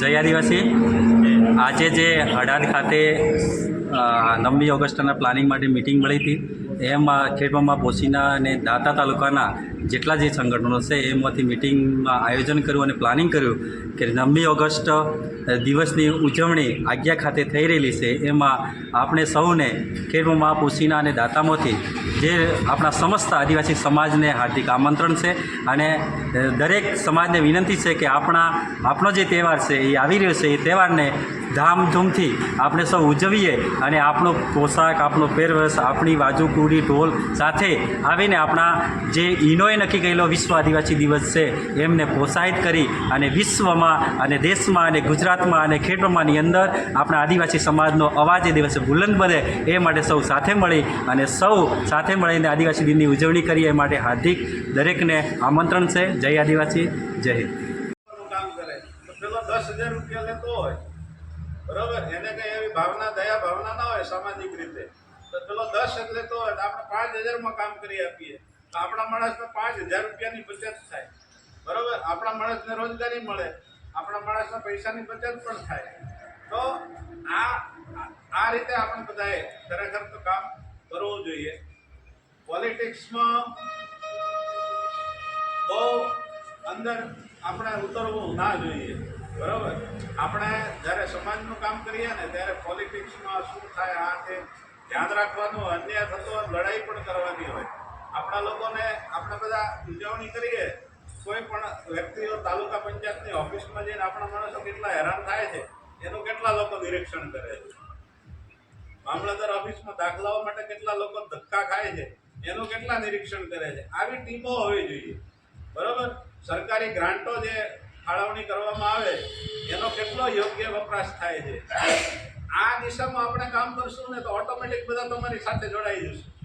જય આદિવાસી. આજે જે હડાદ ખાતે નવમી ઓગસ્ટના પ્લાનિંગ માટે મિટિંગ મળી હતી. એમાં ખેડબ્રહ્મા પોશીના અને દાતા તાલુકાના જેટલા જે સંગઠનો છે, એમાંથી મિટિંગમાં આયોજન કર્યું અને પ્લાનિંગ કર્યું કે નવમી ઓગસ્ટ દિવસની ઉજવણી આજ્ઞા ખાતે થઈ રહેલી છે. એમાં આપણે સૌને ખેડમાં પોશીના અને દાતામાંથી જે આપણા સમસ્ત આદિવાસી સમાજને હાર્દિક આમંત્રણ છે અને દરેક સમાજને વિનંતી છે કે આપણા આપણો જે તહેવાર છે એ આવી રહ્યો છે, એ તહેવારને ધામધૂમથી આપણે સૌ ઉજવીએ અને આપણો પોશાક, આપણો પહેરવેશ, આપણી બાજુ કુડી ઢોલ સાથે આવીને આપણા જે ઇનોએ નક્કી કરેલો વિશ્વ આદિવાસી દિવસ છે, એમને પ્રોત્સાહિત કરી અને વિશ્વમાં અને દેશમાં અને ગુજરાતમાં અને ખેડબ્રહ્માની અંદર આપણા આદિવાસી સમાજનો અવાજ એ દિવસે બુલંદ બને એ માટે સૌ સાથે મળી અને સૌ સાથે મળીને આદિવાસી દિનની ઉજવણી કરીએ એ માટે હાર્દિક દરેકને આમંત્રણ છે. જય આદિવાસી, જય હિન્દ. કરે રૂપિયા લેતો હોય, બરાબર? એને કઈ એવી ભાવના, દયા ભાવના ના હોય સામાજિક રીતે? તો પેલો દસ એટલે તો આપણે પાંચ હજારમાં કામ કરી આપીએ. તો આપણા માણસને પાંચ હજાર રૂપિયાની બચત થાય. બરોબર? આપણા માણસને રોજગારી મળે. આપણા માણસના પૈસાની બચત પણ થાય. તો આ, આ- રીતે આપણે બધાએ ખરેખર તો કામ કરવું જોઈએ. પોલિટિક્સમાં બહુ અંદર આપણે ઉતરવું ના જોઈએ. બરાબર? આપણે જ્યારે સમાજનું કામ કરીએ ને ત્યારે પોલિટિક્સમાં શું થાય, આ તે ધ્યાન રાખવાનું, અન્યાય થતો લડાઈ પણ કરવાની હોય. આપણા લોકોને, આપણે બધા ઉજવણી કરીએ, કોઈ પણ વ્યક્તિઓ તાલુકા પંચાયતની ઓફિસમાં જઈને આપણા માણસો કેટલા હેરાન થાય છે, એનું કેટલા લોકો નિરીક્ષણ કરે છે? મામલતદાર ઓફિસમાં દાખલાઓ માટે કેટલા લોકો ધક્કા ખાય છે, એનું કેટલા નિરીક્ષણ કરે છે? આવી ટીમો હોવી જોઈએ. બરોબર? સરકારી ગ્રાન્ટો જે ફાળવણી કરવામાં આવે, એનો કેટલો યોગ્ય વપરાશ થાય છે? આ દિશામાં આપણે કામ કરશું ને તો ઓટોમેટિક બધા તમારી સાથે જોડાઈ જશે.